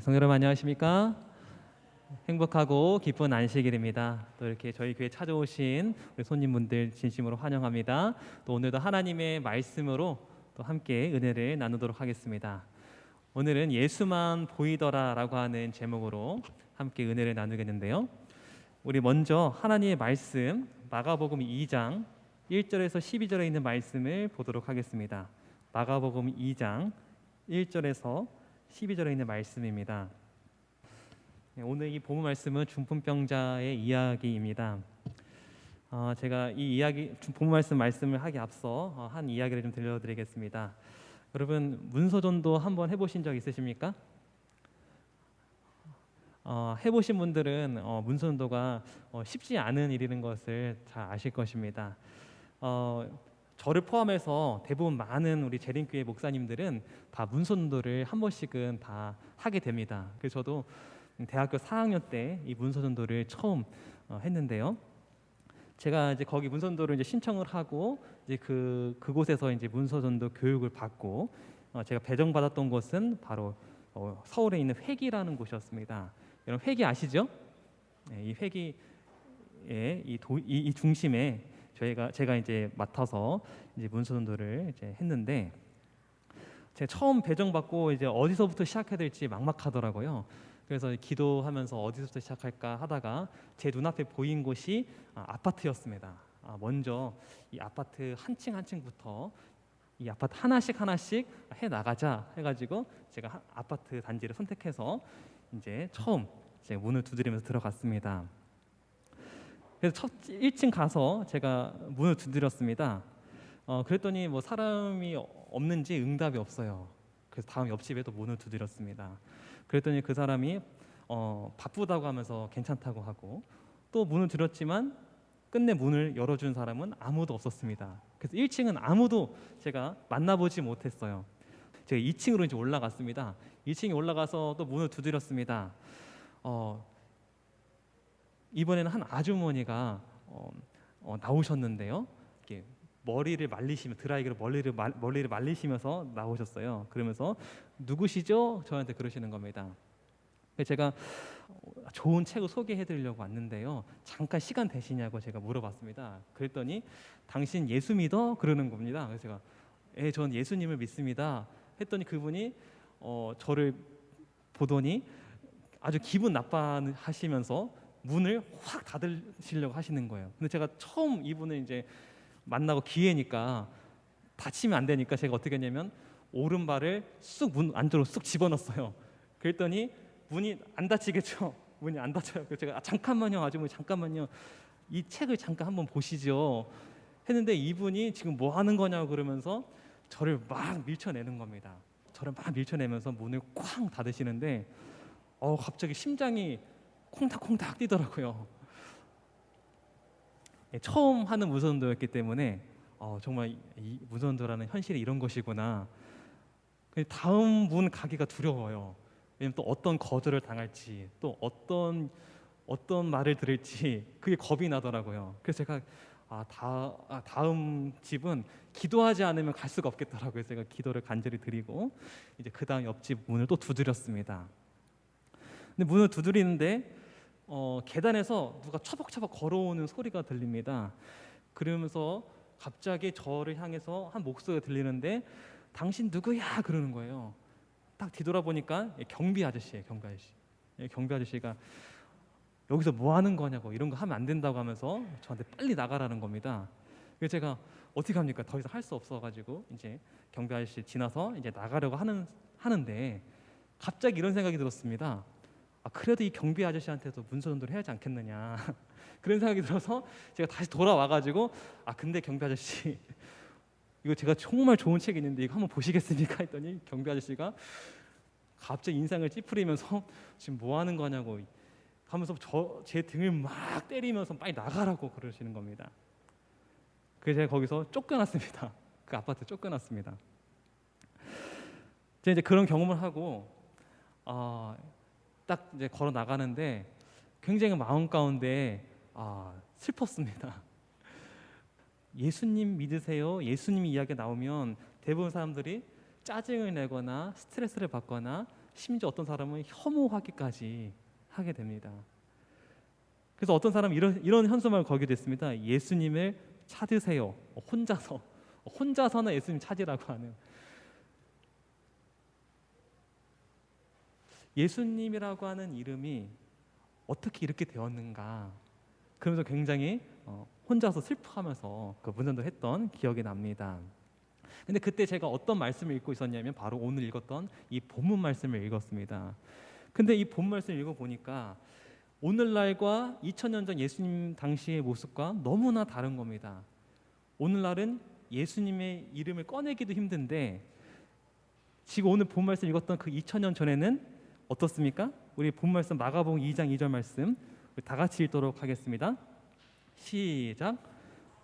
성도 여러분 안녕하십니까? 행복하고 기쁜 안식일입니다. 또 이렇게 저희 교회 찾아오신 우리 손님분들 진심으로 환영합니다. 또 오늘도 하나님의 말씀으로 또 함께 은혜를 나누도록 하겠습니다. 오늘은 예수만 보이더라라고 하는 제목으로 함께 은혜를 나누겠는데요. 우리 먼저 하나님의 말씀 마가복음 2장 1절에서 12절에 있는 말씀을 보도록 하겠습니다. 마가복음 2장 1절에서 12절에 있는 말씀입니다. 네, 오늘 이 본문 말씀은 중풍병자의 이야기입니다. 어, 제가 이 이야기 중- 본문 말씀 말씀을 하기 앞서 어, 한 이야기를 좀 들려드리겠습니다. 여러분 문서전도 한번 해보신 적 있으십니까? 어, 해보신 분들은 어, 문서전도가 어, 쉽지 않은 일이라는 것을 잘 아실 것입니다. 어, 저를 포함해서 대부분 많은 우리 재림교회 목사님들은 다 문서전도를 한 번씩은 다 하게 됩니다. 그래서 저도 대학교 4학년 때 이 문서전도를 처음 어, 했는데요. 제가 이제 거기 문서전도를 이제 신청을 하고 이제 그 그곳에서 이제 문서전도 교육을 받고 어, 제가 배정받았던 곳은 바로 어, 서울에 있는 회기라는 곳이었습니다. 여러분 회기 아시죠? 네, 이 회기의 이, 도, 이, 이 중심에 저희가 제가 이제 맡아서 이제 문서전도를 이제 했는데 제가 처음 배정받고 이제 어디서부터 시작해야 될지 막막하더라고요. 그래서 기도하면서 어디서부터 시작할까 하다가 제 눈앞에 보인 곳이 아, 아파트였습니다. 아, 먼저 이 아파트 한 층 한 층부터 이 아파트 하나씩 하나씩 해 나가자 해가지고 제가 하- 아파트 단지를 선택해서 이제 처음 이제 문을 두드리면서 들어갔습니다. 그래서 첫 1층 가서 제가 문을 두드렸습니다. 어, 그랬더니 뭐 사람이 없는지 응답이 없어요. 그래서 다음 옆집에도 문을 두드렸습니다. 그랬더니 그 사람이 어, 바쁘다고 하면서 괜찮다고 하고 또 문을 들었지만 끝내 문을 열어준 사람은 아무도 없었습니다. 그래서 1층은 아무도 제가 만나보지 못했어요. 제가 2층으로 이제 올라갔습니다. 2층에 올라가서 또 문을 두드렸습니다. 어, 이번에는 한 아주머니가 어, 어, 나오셨는데요. 이렇게 머리를 말리시면 드라이기로 머리를 말, 머리를 말리시면서 나오셨어요. 그러면서 누구시죠? 저한테 그러시는 겁니다. 제가 어, 좋은 책을 소개해드리려고 왔는데요. 잠깐 시간 되시냐고 제가 물어봤습니다. 그랬더니 당신 예수 믿어? 그러는 겁니다. 그래서 제가 예, 전 예수님을 믿습니다. 했더니 그분이 어, 저를 보더니 아주 기분 나빠하시면서 문을 확 닫으시려고 하시는 거예요. 근데 제가 처음 이분을 이제 만나고 기회니까 다치면 안 되니까 제가 어떻게 했냐면 오른발을 쑥 문 안쪽으로 쑥 집어넣었어요. 그랬더니 문이 안 닫히겠죠. 문이 안 닫혀요. 그래서 제가 아, 잠깐만요, 아주머니 잠깐만요. 이 책을 잠깐 한번 보시죠. 했는데 이분이 지금 뭐 하는 거냐고 그러면서 저를 막 밀쳐내는 겁니다. 저를 막 밀쳐내면서 문을 쾅 닫으시는데 어 갑자기 심장이 콩닥콩닥 뛰더라고요. 예, 처음 하는 무선도였기 때문에 어, 정말 이 무선도라는 현실이 이런 것이구나. 그 다음 문 가기가 두려워요. 왜냐면 또 어떤 거절을 당할지, 또 어떤 어떤 말을 들을지 그게 겁이 나더라고요. 그래서 제가 아, 다, 아, 다음 집은 기도하지 않으면 갈 수가 없겠더라고요. 제가 기도를 간절히 드리고 이제 그 다음 옆집 문을 또 두드렸습니다. 근데 문을 두드리는데 어, 계단에서 누가 처벅처벅 걸어오는 소리가 들립니다. 그러면서 갑자기 저를 향해서 한 목소리가 들리는데 당신 누구야 그러는 거예요. 딱 뒤돌아보니까 경비 아저씨예요. 경비 아저씨. 예, 경비 아저씨가 여기서 뭐 하는 거냐고 이런 거 하면 안 된다고 하면서 저한테 빨리 나가라는 겁니다. 그래서 제가 어떻게 합니까? 더 이상 할 수 없어가지고 이제 경비 아저씨 지나서 이제 나가려고 하는 하는데 갑자기 이런 생각이 들었습니다. 아 그래도 이 경비 아저씨한테도 문서 전도를 해야지 않겠느냐 그런 생각이 들어서 제가 다시 돌아와가지고 아 근데 경비 아저씨 이거 제가 정말 좋은 책이 있는데 이거 한번 보시겠습니까 했더니 경비 아저씨가 갑자기 인상을 찌푸리면서 지금 뭐 하는 거냐고 하면서 저 제 등을 막 때리면서 빨리 나가라고 그러시는 겁니다. 그래서 제가 거기서 쫓겨났습니다. 그 아파트 쫓겨났습니다. 제가 이제 그런 경험을 하고 아, 딱 이제 걸어 나가는데 굉장히 마음 가운데 아, 슬펐습니다. 예수님 믿으세요. 예수님 이야기 나오면 대부분 사람들이 짜증을 내거나 스트레스를 받거나 심지어 어떤 사람은 혐오하기까지 하게 됩니다. 그래서 어떤 사람은 이런 이런 현수막을 걸게 됐습니다. 예수님을 찾으세요. 혼자서 혼자서는 예수님 찾으라고 하는 예수님이라고 하는 이름이 어떻게 이렇게 되었는가? 그러면서 굉장히 어, 혼자서 슬퍼하면서 그 문전도 했던 기억이 납니다. 근데 그때 제가 어떤 말씀을 읽고 있었냐면 바로 오늘 읽었던 이 본문 말씀을 읽었습니다. 근데 이본 말씀을 읽어 보니까 오늘날과 2000년 전 예수님 당시의 모습과 너무나 다른 겁니다. 오늘날은 예수님의 이름을 꺼내기도 힘든데 지금 오늘 본 말씀 읽었던 그 2000년 전에는 어떻습니까? 우리 본 말씀 마가복음 2장 2절 말씀 우리 다 같이 읽도록 하겠습니다. 시작.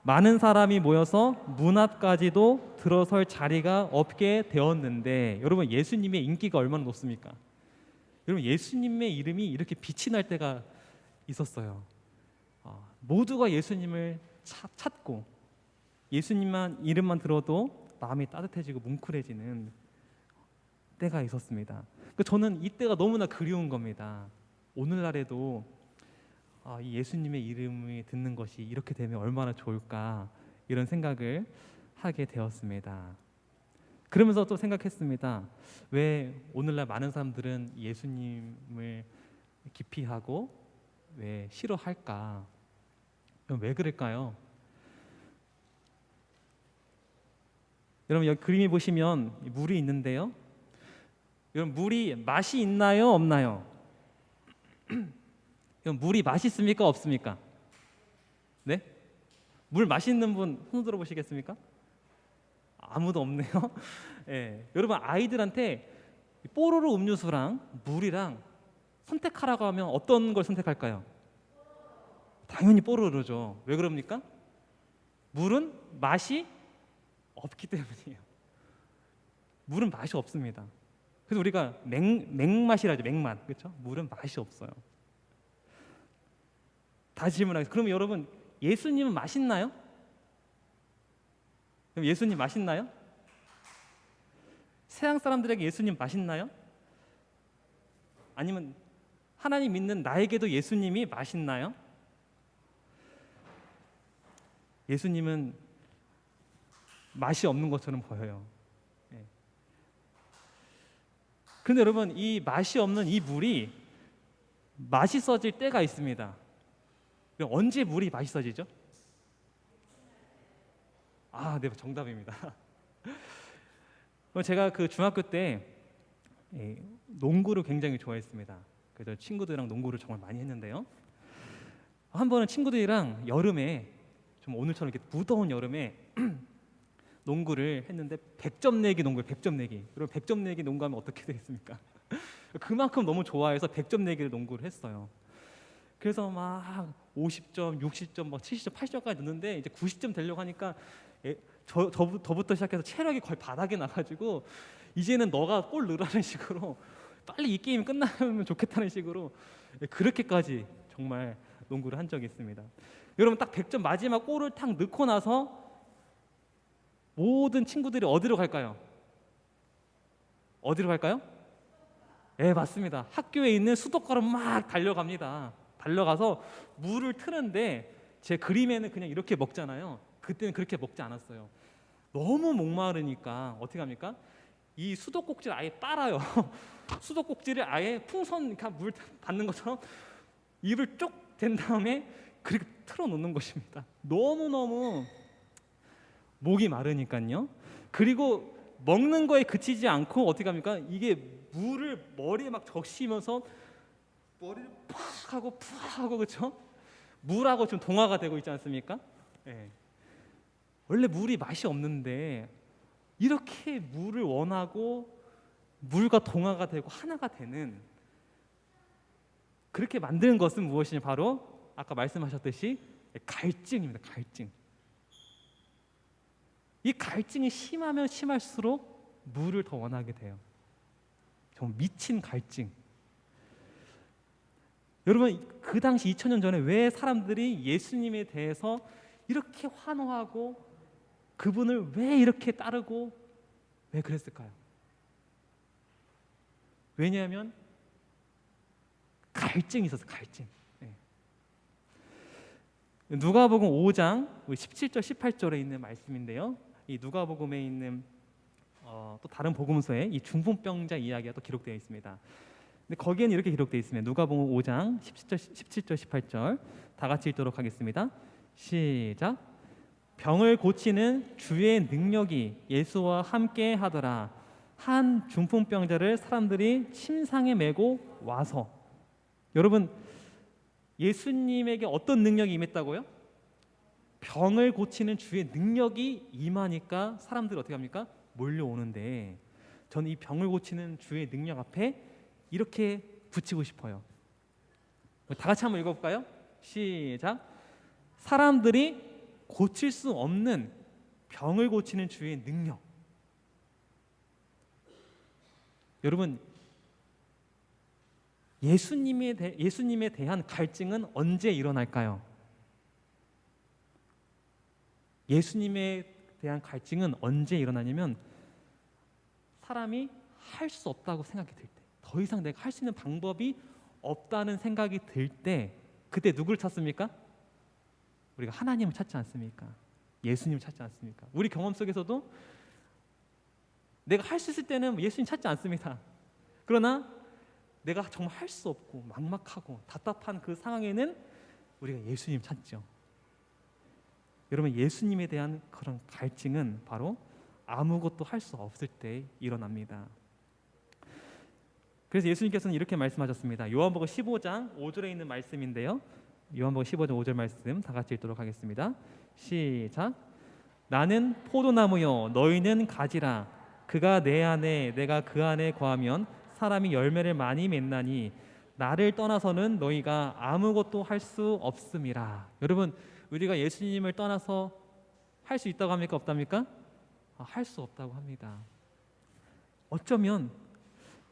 많은 사람이 모여서 문 앞까지도 들어설 자리가 없게 되었는데 여러분 예수님의 인기가 얼마나 높습니까? 여러분 예수님의 이름이 이렇게 빛이 날 때가 있었어요. 아, 모두가 예수님을 차- 찾고 예수님만 이름만 들어도 마음이 따뜻해지고 뭉클해지는 때가 있었습니다. 그 저는 이때가 너무나 그리운 겁니다. 오늘날에도 아, 이 예수님의 이름을 듣는 것이 이렇게 되면 얼마나 좋을까 이런 생각을 하게 되었습니다. 그러면서 또 생각했습니다. 왜 오늘날 많은 사람들은 예수님을 기피하고 왜 싫어할까? 왜 그럴까요? 여러분 여기 그림이 보시면 물이 있는데요. 여러분 물이 맛이 있나요, 없나요? 그럼 물이 맛있습니까, 없습니까? 네? 물 맛있는 분 손 들어 보시겠습니까? 아무도 없네요. 예. 여러분 아이들한테 뽀로로 음료수랑 물이랑 선택하라고 하면 어떤 걸 선택할까요? 당연히 뽀로로죠. 왜 그럽니까? 물은 맛이 없기 때문이에요. 물은 맛이 없습니다. 그래서 우리가 맹, 맹맛이라죠. 맹맛. 그렇죠? 물은 맛이 없어요. 다시 질문하겠습니다. 그러면 여러분 예수님은 맛있나요? 그럼 예수님 맛있나요? 세상 사람들에게 예수님 맛있나요? 아니면 하나님 믿는 나에게도 예수님이 맛있나요? 예수님은 맛이 없는 것처럼 보여요. 예. 그런데 여러분 이 맛이 없는 이 물이 맛있어질 때가 있습니다. 언제 물이 맛있어지죠? 아, 네, 정답입니다. 제가 그 중학교 때 예, 농구를 굉장히 좋아했습니다. 그래서 친구들이랑 농구를 정말 많이 했는데요. 한 번은 친구들이랑 여름에 좀 오늘처럼 이렇게 무더운 여름에 농구를 했는데 100점 내기 농구, 100점 내기. 그럼 100점 내기 농구하면 어떻게 되겠습니까? 그만큼 너무 좋아해서 100점 내기를 농구를 했어요. 그래서 막 50점, 60점, 막 70점, 80점까지 넣는데 이제 90점 되려고 하니까 예, 저, 저, 저부터 시작해서 체력이 거의 바닥에 나가지고 이제는 너가 골 넣으라는 식으로 빨리 이 게임 끝나면 좋겠다는 식으로 예, 그렇게까지 정말 농구를 한 적이 있습니다. 여러분 딱 100점 마지막 골을 탁 넣고 나서 모든 친구들이 어디로 갈까요? 어디로 갈까요? 예, 맞습니다. 학교에 있는 수도가로 막 달려갑니다. 달려가서 물을 트는데 제 그림에는 그냥 이렇게 먹잖아요. 그때는 그렇게 먹지 않았어요. 너무 목마르니까 어떻게 합니까? 이 수도꼭지를 아예 빨아요. 수도꼭지를 아예 풍선 물 받는 것처럼 입을 쭉댄 다음에 그렇게 틀어 놓는 것입니다. 너무 너무 목이 마르니까요. 그리고 먹는 거에 그치지 않고 어떻게 합니까? 이게 물을 머리에 막 적시면서 머리를 팍 하고 팍 하고 그렇죠? 물하고 좀 동화가 되고 있지 않습니까? 예. 원래 물이 맛이 없는데 이렇게 물을 원하고 물과 동화가 되고 하나가 되는 그렇게 만드는 것은 무엇이냐 바로 아까 말씀하셨듯이 갈증입니다. 갈증. 이 갈증이 심하면 심할수록 물을 더 원하게 돼요. 정말 미친 갈증. 여러분 그 당시 2000년 전에 왜 사람들이 예수님에 대해서 이렇게 환호하고 그분을 왜 이렇게 따르고 왜 그랬을까요? 왜냐하면 갈증이 있어서 갈증. 네. 누가복음 5장 17절 18절에 있는 말씀인데요. 이 누가복음에 있는 어, 또 다른 복음서에 이 중풍병자 이야기가 또 기록되어 있습니다. 근데 거기에는 이렇게 기록되어 있습니다. 누가복음 5장 17절 17절 18절 다 같이 읽도록 하겠습니다. 시작. 병을 고치는 주의 능력이 예수와 함께 하더라. 한 중풍병자를 사람들이 침상에 메고 와서 여러분 예수님에게 어떤 능력이 임했다고요? 병을 고치는 주의 능력이 임하니까 사람들이 어떻게 합니까? 몰려오는데 저는 이 병을 고치는 주의 능력 앞에 이렇게 붙이고 싶어요. 다 같이 한번 읽어볼까요? 시작. 사람들이 고칠 수 없는 병을 고치는 주의 능력. 여러분 예수님에 대, 예수님에 대한 갈증은 언제 일어날까요? 예수님에 대한 갈증은 언제 일어나냐면 사람이 할 수 없다고 생각이 들 때, 더 이상 내가 할 수 있는 방법이 없다는 생각이 들 때, 그때 누구를 찾습니까? 우리가 하나님을 찾지 않습니까? 예수님을 찾지 않습니까? 우리 경험 속에서도 내가 할 수 있을 때는 예수님 찾지 않습니다. 그러나 내가 정말 할 수 없고 막막하고 답답한 그 상황에는 우리가 예수님 찾죠. 여러분 예수님에 대한 그런 갈증은 바로 아무것도 할 수 없을 때 일어납니다. 그래서 예수님께서는 이렇게 말씀하셨습니다. 요한복음 15장 5절에 있는 말씀인데요. 요한복음 15장 5절 말씀 다 같이 읽도록 하겠습니다. 시작. 나는 포도나무요 너희는 가지라 그가 내 안에 내가 그 안에 거하면 사람이 열매를 많이 맺나니 나를 떠나서는 너희가 아무것도 할 수 없음이라. 여러분 우리가 예수님을 떠나서 할 수 있다고 합니까 없답니까? 아, 할수 없다고 합니다. 어쩌면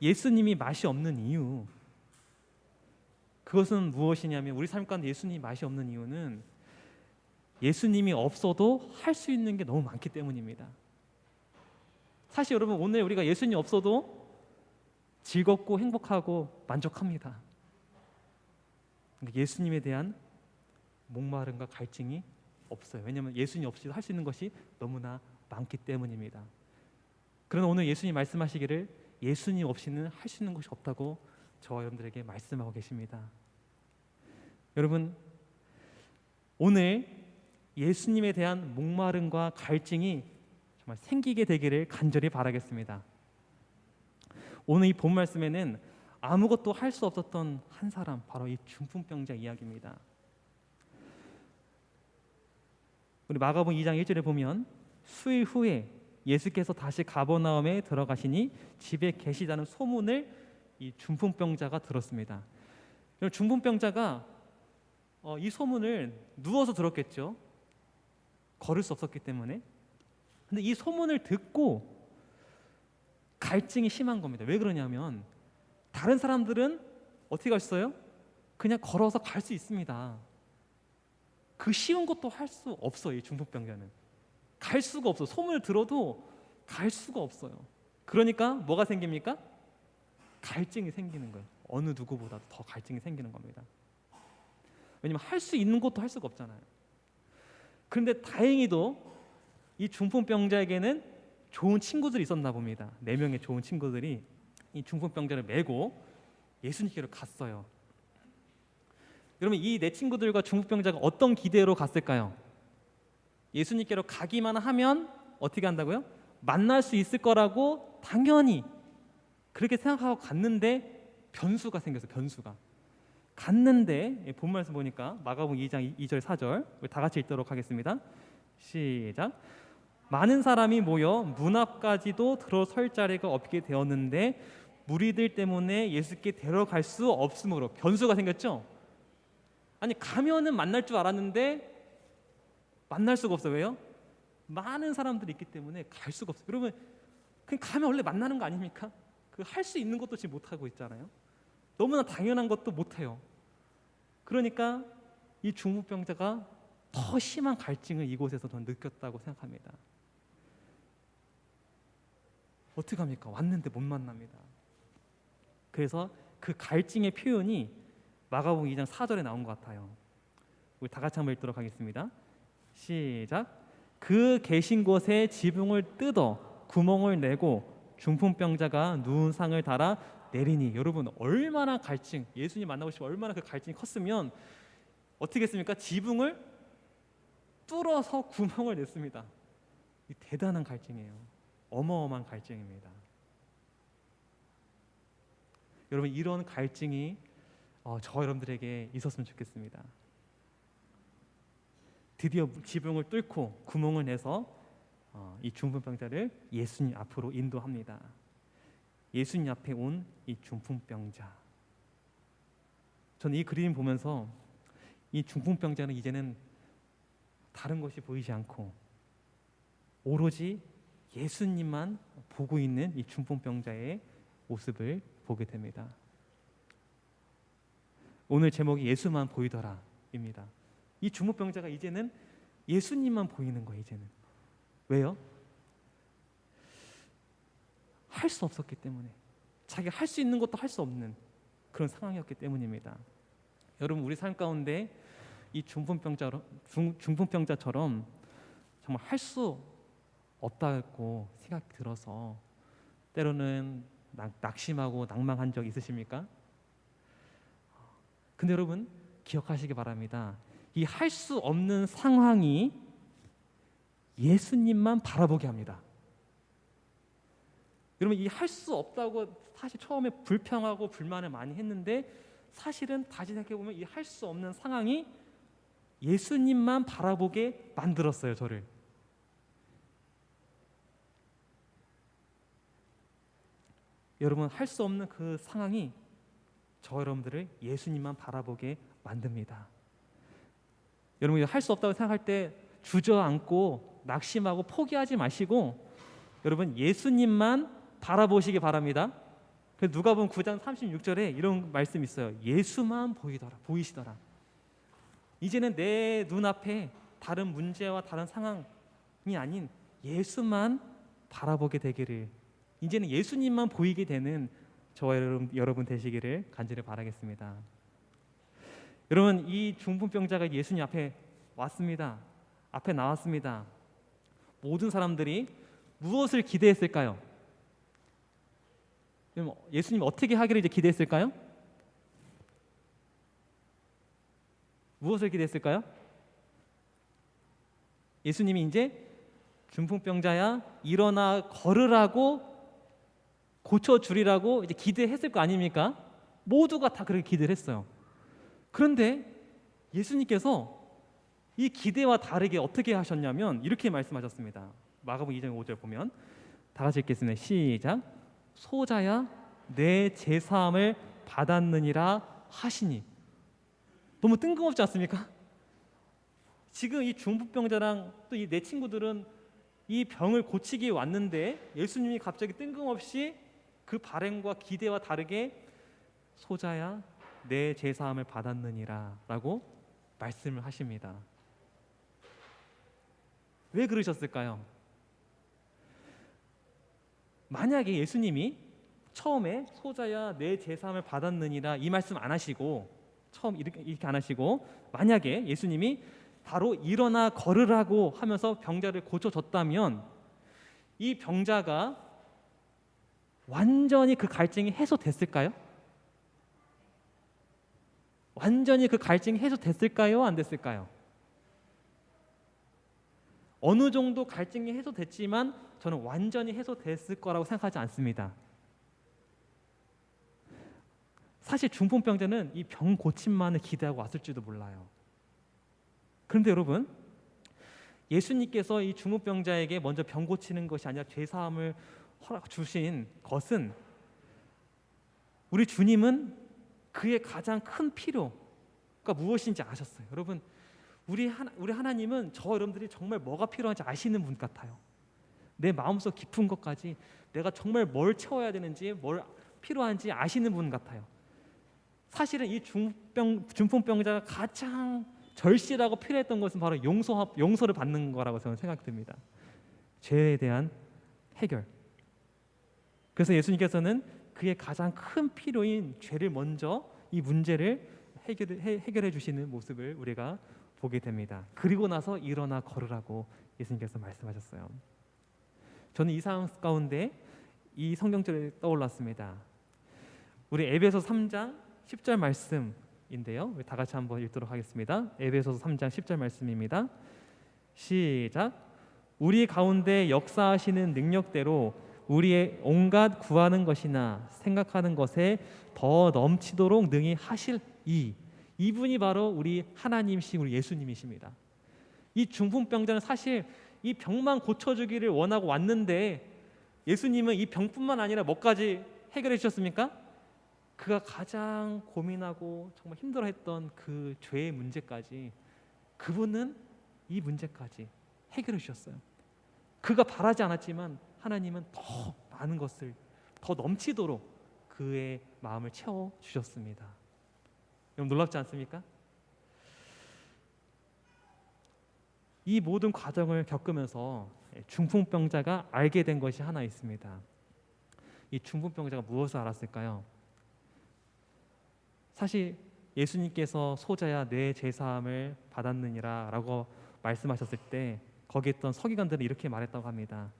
예수님이 맛이 없는 이유 그것은 무엇이냐면 우리 삶 가운데 예수님이 맛이 없는 이유는 예수님이 없어도 할 수 있는 게 너무 많기 때문입니다. 사실 여러분 오늘 우리가 예수님 없어도 즐겁고 행복하고 만족합니다. 그러니까 예수님에 대한 목마름과 갈증이 없어요. 왜냐하면 예수님 없이도 할 수 있는 것이 너무나 많기 때문입니다. 그러나 오늘 예수님 말씀하시기를 예수님 없이는 할 수 있는 것이 없다고 저와 여러분들에게 말씀하고 계십니다. 여러분 오늘 예수님에 대한 목마름과 갈증이 정말 생기게 되기를 간절히 바라겠습니다. 오늘 이 본 말씀에는 아무것도 할 수 없었던 한 사람 바로 이 중풍병자 이야기입니다. 우리 마가복음 2장 1절에 보면 수일 후에 예수께서 다시 가버나움에 들어가시니 집에 계시다는 소문을 이 중풍병자가 들었습니다. 중풍병자가 어, 이 소문을 누워서 들었겠죠. 걸을 수 없었기 때문에. 근데 이 소문을 듣고 갈증이 심한 겁니다. 왜 그러냐면 다른 사람들은 어떻게 있어요? 그냥 걸어서 갈 수 있습니다. 그 쉬운 것도 할 수 없어요. 이 중풍병자는 갈 수가 없어. 소문을 들어도 갈 수가 없어요. 그러니까 뭐가 생깁니까? 갈증이 생기는 거예요. 어느 누구보다도 더 갈증이 생기는 겁니다. 왜냐면 할 수 있는 것도 할 수가 없잖아요. 그런데 다행히도 이 중풍병자에게는 좋은 친구들이 있었나 봅니다. 네 명의 좋은 친구들이 이 중풍병자를 메고 예수님께로 갔어요. 그러면 이네 친구들과 중풍병자가 어떤 기대로 갔을까요? 예수님께로 가기만 하면 어떻게 한다고요? 만날 수 있을 거라고 당연히 그렇게 생각하고 갔는데 변수가 생겼어요. 변수가. 갔는데 본 말씀 보니까 마가복음 2장 2절 4절 다 같이 읽도록 하겠습니다. 시작. 많은 사람이 모여 문 앞까지도 들어설 자리가 없게 되었는데 무리들 때문에 예수께 데려갈 수 없으므로 변수가 생겼죠. 아니 가면은 만날 줄 알았는데 만날 수가 없어요. 왜요? 많은 사람들이 있기 때문에 갈 수가 없어요. 여러분 그냥 가면 원래 만나는 거 아닙니까? 그 할 수 있는 것도 지금 못 하고 있잖아요. 너무나 당연한 것도 못 해요. 그러니까 이 중풍병자가 더 심한 갈증을 이곳에서 더 느꼈다고 생각합니다. 어떻게 합니까? 왔는데 못 만납니다. 그래서 그 갈증의 표현이 마가복음 2장 4절에 나온 것 같아요. 우리 다 같이 한번 읽도록 하겠습니다. 시작. 그 계신 곳에 지붕을 뜯어 구멍을 내고 중풍병자가 누운 상을 달아 내리니 여러분 얼마나 갈증 예수님 만나고 싶어 얼마나 그 갈증이 컸으면 어떻게 했습니까? 지붕을 뚫어서 구멍을 냈습니다. 이 대단한 갈증이에요. 어마어마한 갈증입니다. 여러분 이런 갈증이 어, 저 여러분들에게 있었으면 좋겠습니다. 드디어 지붕을 뚫고 구멍을 내서 어, 이 중풍병자를 예수님 앞으로 인도합니다. 예수님 앞에 온 이 중풍병자. 저는 이 그림 보면서 이 중풍병자는 이제는 다른 것이 보이지 않고 오로지 예수님만 보고 있는 이 중풍병자의 모습을 보게 됩니다. 오늘 제목이 예수만 보이더라입니다. 이 중풍병자가 이제는 예수님만 보이는 거예요. 이제는 왜요? 할 수 없었기 때문에 자기가 할 수 있는 것도 할 수 없는 그런 상황이었기 때문입니다. 여러분 우리 삶 가운데 이 중풍병자 중풍병자처럼 정말 할 수 없다고 생각 들어서 때로는 낙심하고 낭망한 적 있으십니까? 근데 여러분 기억하시기 바랍니다. 이 할 수 없는 상황이 예수님만 바라보게 합니다. 여러분 이 할 수 없다고 사실 처음에 불평하고 불만을 많이 했는데 사실은 다시 생각해 보면 이 할 수 없는 상황이 예수님만 바라보게 만들었어요, 저를. 여러분 할 수 없는 그 상황이 저 여러분들을 예수님만 바라보게 만듭니다. 여러분 할 수 없다고 생각할 때 주저앉고 낙심하고 포기하지 마시고 여러분 예수님만 바라보시기 바랍니다. 그 누가복음 9장 36절에 이런 말씀이 있어요. 예수만 보이더라. 보이시더라. 이제는 내 눈앞에 다른 문제와 다른 상황이 아닌 예수만 바라보게 되기를 이제는 예수님만 보이게 되는 저와 여러분, 여러분 되시기를 간절히 바라겠습니다. 여러분 이 중풍병자가 예수님 앞에 왔습니다. 앞에 나왔습니다. 모든 사람들이 무엇을 기대했을까요? 예수님 어떻게 하기를 이제 기대했을까요? 무엇을 기대했을까요? 예수님이 이제 중풍병자야 일어나 걸으라고 고쳐 주리라고 이제 기대했을 거 아닙니까? 모두가 다 그렇게 기대를 했어요. 그런데 예수님께서 이 기대와 다르게 어떻게 하셨냐면 이렇게 말씀하셨습니다. 마가복음 2장 5절 보면 다 같이 읽겠습니다. 시작. 소자야 내 제사함을 받았느니라 하시니 너무 뜬금없지 않습니까? 지금 이 중풍병자랑 또 이 내 친구들은 이 병을 고치기 왔는데 예수님이 갑자기 뜬금없이 그 발행과 기대와 다르게 소자야 내 제사함을 받았느니라라고 말씀을 하십니다. 왜 그러셨을까요? 만약에 예수님이 처음에 소자야 내 제사함을 받았느니라 이 말씀 안 하시고 처음 이렇게, 이렇게 안 하시고 만약에 예수님이 바로 일어나 걸으라고 하면서 병자를 고쳐줬다면 이 병자가 완전히 그 갈증이 해소됐을까요? 완전히 그 갈증이 해소됐을까요? 안 됐을까요? 어느 정도 갈증이 해소됐지만 저는 완전히 해소됐을 거라고 생각하지 않습니다. 사실 중풍병자는 이 병 고침만을 기대하고 왔을지도 몰라요. 그런데 여러분, 예수님께서 이 중풍병자에게 먼저 병 고치는 것이 아니라 죄 사함을 허락 주신 것은 우리 주님은 그의 가장 큰 필요가 무엇인지 아셨어요. 여러분, 우리 하나, 우리 하나님은 저 여러분들이 정말 뭐가 필요한지 아시는 분 같아요. 내 마음속 깊은 것까지 내가 정말 뭘 채워야 되는지 뭘 필요한지 아시는 분 같아요. 사실은 이 중병 중풍병자가 가장 절실하고 필요했던 것은 바로 용서 용서를 받는 거라고 저는 생각됩니다. 죄에 대한 해결. 그래서 예수님께서는 그의 가장 큰 필요인 죄를 먼저 이 문제를 해결, 해, 해결해 주시는 모습을 우리가 보게 됩니다. 그리고 나서 일어나 걸으라고 예수님께서 말씀하셨어요. 저는 이 상황 가운데 이 성경절이 떠올랐습니다. 우리 에베소 3장 10절 말씀 인데요. 다 같이 한번 읽도록 하겠습니다. 에베소서 3장 10절 말씀입니다. 시작. 우리 가운데 역사하시는 능력대로 우리의 온갖 구하는 것이나 생각하는 것에 더 넘치도록 능히 하실 이 이분이 바로 우리 하나님이신 우리 예수님이십니다. 이 중풍병자는 사실 이 병만 고쳐주기를 원하고 왔는데 예수님은 이 병뿐만 아니라 뭐까지 해결해 주셨습니까? 그가 가장 고민하고 정말 힘들어했던 그 죄의 문제까지 그분은 이 문제까지 해결해 주셨어요. 그가 바라지 않았지만 하나님은 더 많은 것을 더 넘치도록 그의 마음을 채워 주셨습니다. 여러분 놀랍지 않습니까? 이 모든 과정을 겪으면서 중풍병자가 알게 된 것이 하나 있습니다. 이 중풍병자가 무엇을 알았을까요? 사실 예수님께서 소자야 내 제사함을 받았느니라라고 말씀하셨을 때 거기 있던 서기관들은 이렇게 말했다고 합니다.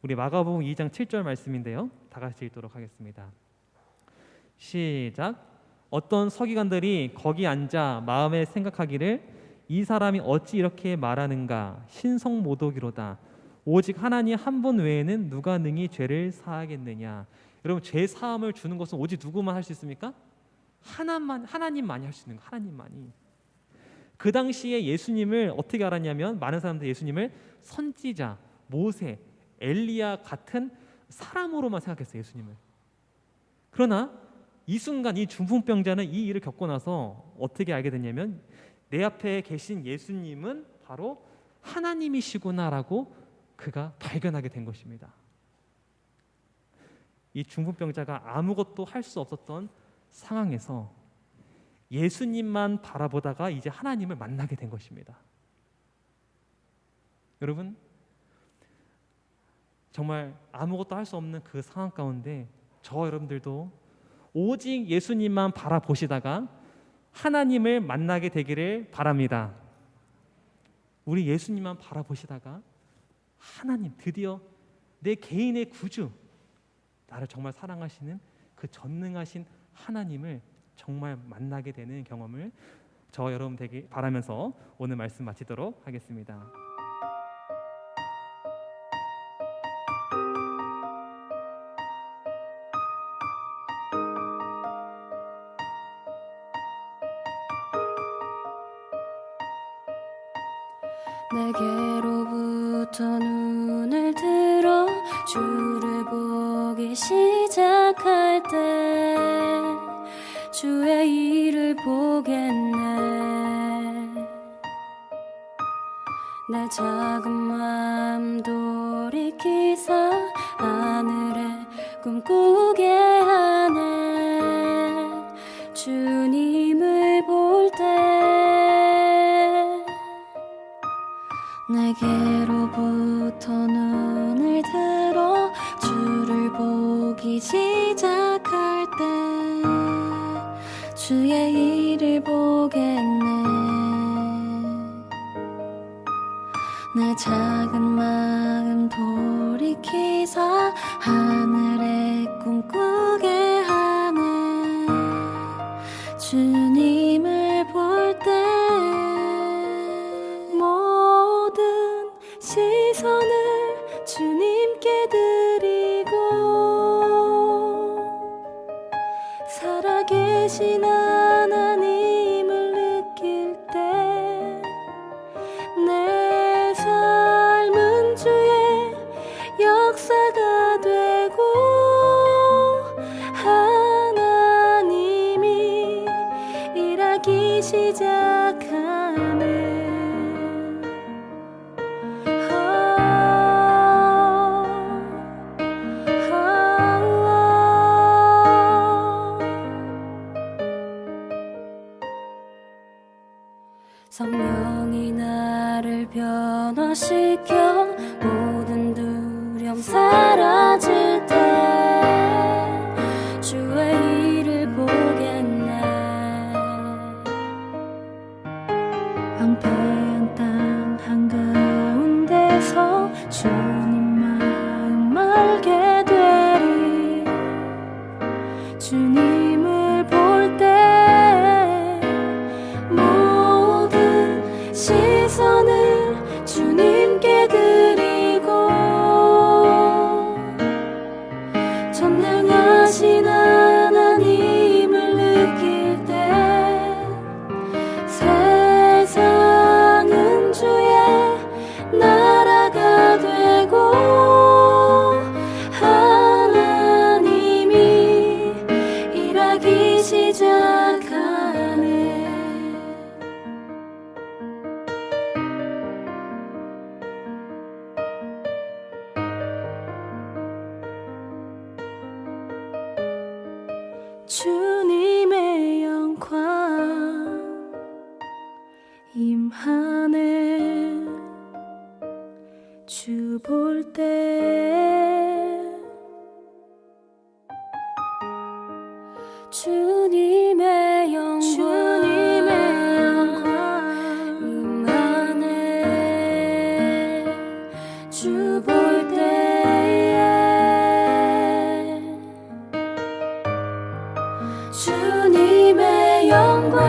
우리 마가복음 2장 7절 말씀인데요. 다 같이 읽도록 하겠습니다. 시작. 어떤 서기관들이 거기 앉아 마음에 생각하기를 이 사람이 어찌 이렇게 말하는가 신성 모독이로다. 오직 하나님 한 분 외에는 누가 능히 죄를 사하겠느냐. 여러분 죄 사함을 주는 것은 오직 누구만 할 수 있습니까? 하나만 하나님만이 할 수 있는 거 하나님만이. 그 당시에 예수님을 어떻게 알았냐면 많은 사람들이 예수님을 선지자, 모세, 엘리야 같은 사람으로만 생각했어요 예수님을. 그러나 이 순간 이 중풍병자는 이 일을 겪고 나서 어떻게 알게 됐냐면 내 앞에 계신 예수님은 바로 하나님이시구나라고 그가 발견하게 된 것입니다. 이 중풍병자가 아무것도 할 수 없었던 상황에서 예수님만 바라보다가 이제 하나님을 만나게 된 것입니다. 여러분 정말 아무것도 할 수 없는 그 상황 가운데 저 여러분들도 오직 예수님만 바라보시다가 하나님을 만나게 되기를 바랍니다. 우리 예수님만 바라보시다가 하나님 드디어 내 개인의 구주 나를 정말 사랑하시는 그 전능하신 하나님을 정말 만나게 되는 경험을 저 여러분 되기 바라면서 오늘 말씀 마치도록 하겠습니다. 내게로부터 눈을 들어 주를 보기 시 보겠네. 내 작은 마 내 작은 마음 돌이키사 하늘에 꿈 성령이 나를 변화시켜 모든 두려움 사라 주님